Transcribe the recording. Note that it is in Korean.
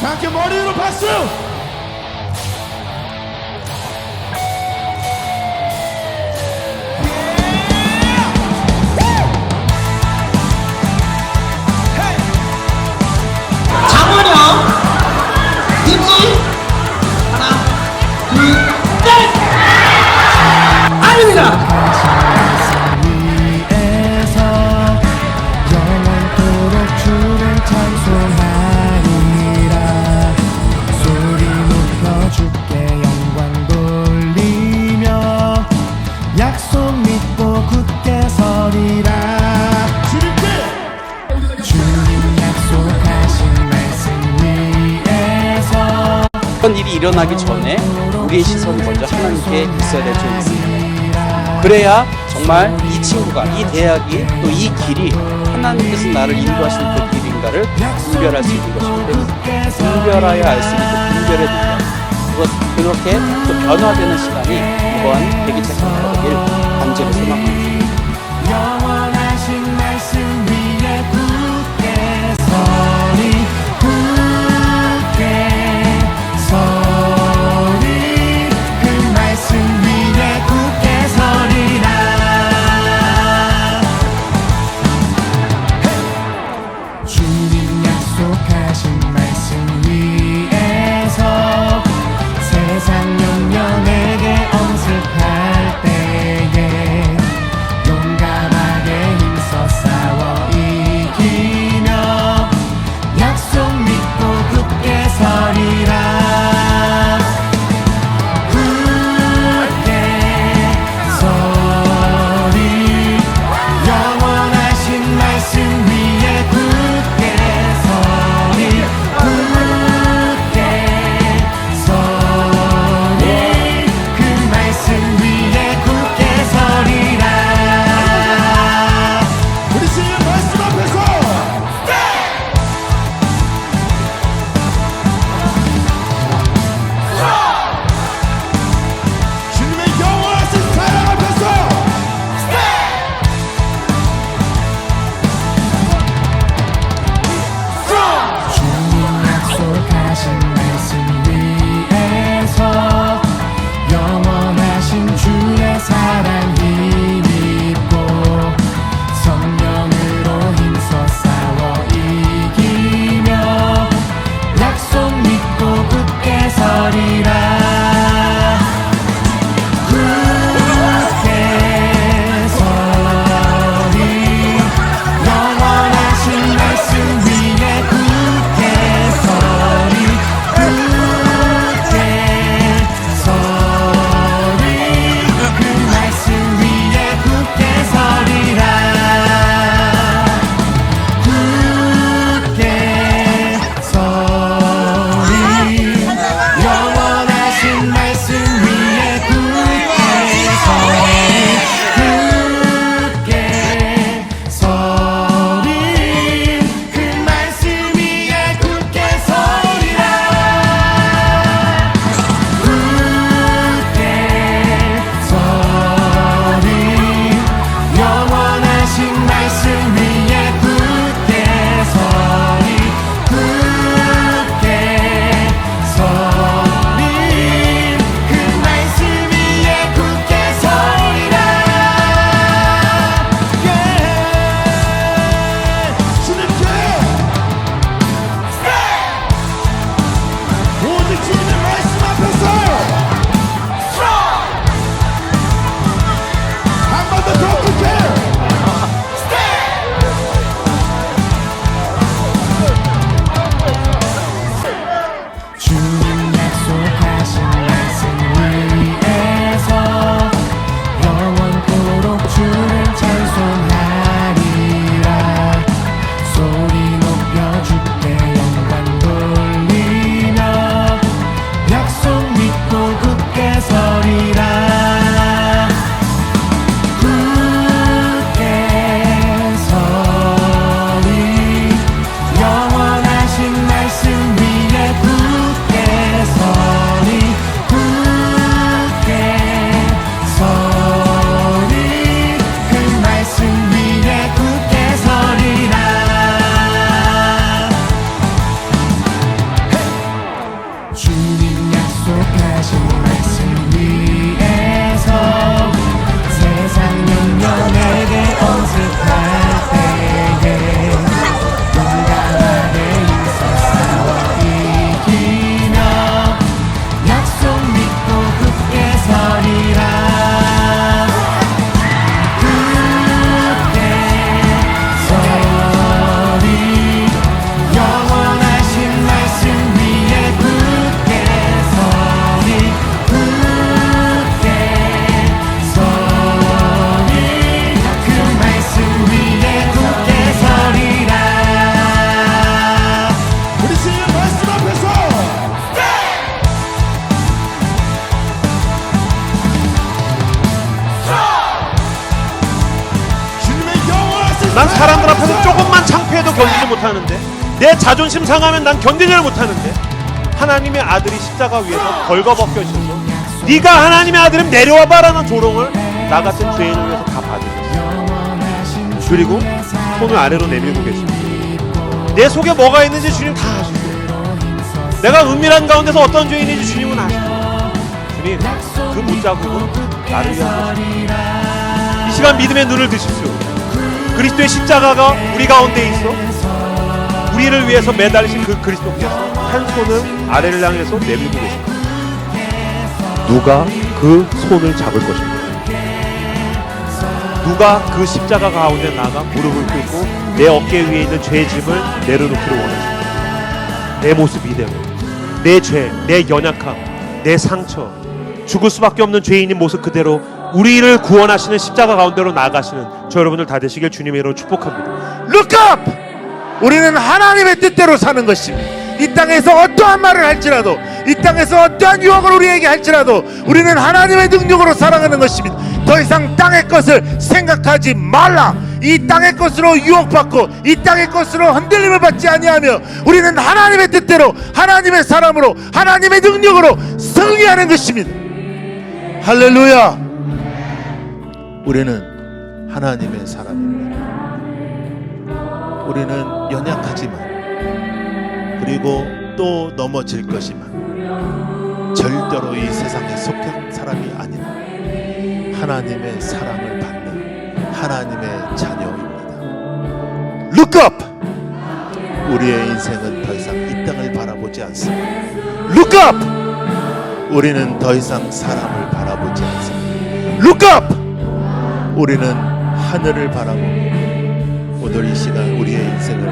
다 함께 머리 위로 박수! 일어나기 전에 우리의 시선이 먼저 하나님께 있어야 될줄 믿습니다. 그래야 정말 이 친구가 이 대학이 또 이 길이 하나님께서 나를 인도하시는 그 길인가를 분별할 수 있는 것인데 분별하여 알 수 있는 그 분별의 능력 그것 그렇게 또 변화되는 시간이 이번 대기책 선거를 간절히 소망합니다. 난 사람들 앞에서 조금만 창피해도 견디지 못하는데 내 자존심 상하면 난 견디지를 못하는데 하나님의 아들이 십자가 위에서 벌거벗겨셔서 네가 하나님의 아들은 내려와봐라는 조롱을 나 같은 죄인을 위해서 다 받으셨어요. 그리고 손을 아래로 내밀고 계십니다. 내 속에 뭐가 있는지 주님 다 아시고 내가 은밀한 가운데서 어떤 죄인인지 주님은 아시고 주님 그 못자국은 나를 위한 것입니다 이 시간 믿음의 눈을 드십시오 그리스도의 십자가가 우리 가운데 있어? 우리를 위해서 매달리신 그 그리스도께서 한 손을 아래를 향해서 내밀고 계십니다. 누가 그 손을 잡을 것입니다 누가 그 십자가 가운데 나가 무릎을 꿇고 내 어깨 위에 있는 죄의 짐을 내려놓기를 원하십니다 내 모습 이대로 내 죄, 내 연약함, 내 상처 죽을 수밖에 없는 죄인인 모습 그대로 우리를 구원하시는 십자가 가운데로 나아가시는 저 여러분들 다 되시길 주님의 이름으로 축복합니다 룩업! 우리는 하나님의 뜻대로 사는 것입니다. 이 땅에서 어떠한 말을 할지라도 이 땅에서 어떠한 유혹을 우리에게 할지라도 우리는 하나님의 능력으로 살아가는 것입니다. 더 이상 땅의 것을 생각하지 말라. 이 땅의 것으로 유혹받고 이 땅의 것으로 흔들림을 받지 아니하며 우리는 하나님의 뜻대로 하나님의 사람으로 하나님의 능력으로 승리하는 것입니다. 할렐루야. 우리는 하나님의 사람입니다. 우리는 연약하지만 그리고 또 넘어질 것이만 절대로 이 세상에 속한 사람이 아닌 하나님의 사랑을 받는 하나님의 자녀입니다. 룩업! 우리의 인생은 더 이상 이 땅을 바라보지 않습니다. 룩업! 우리는 더 이상 사람을 바라보지 않습니다. 룩업! 우리는 하늘을 바라보며 오늘 이 시간 우리의 인생을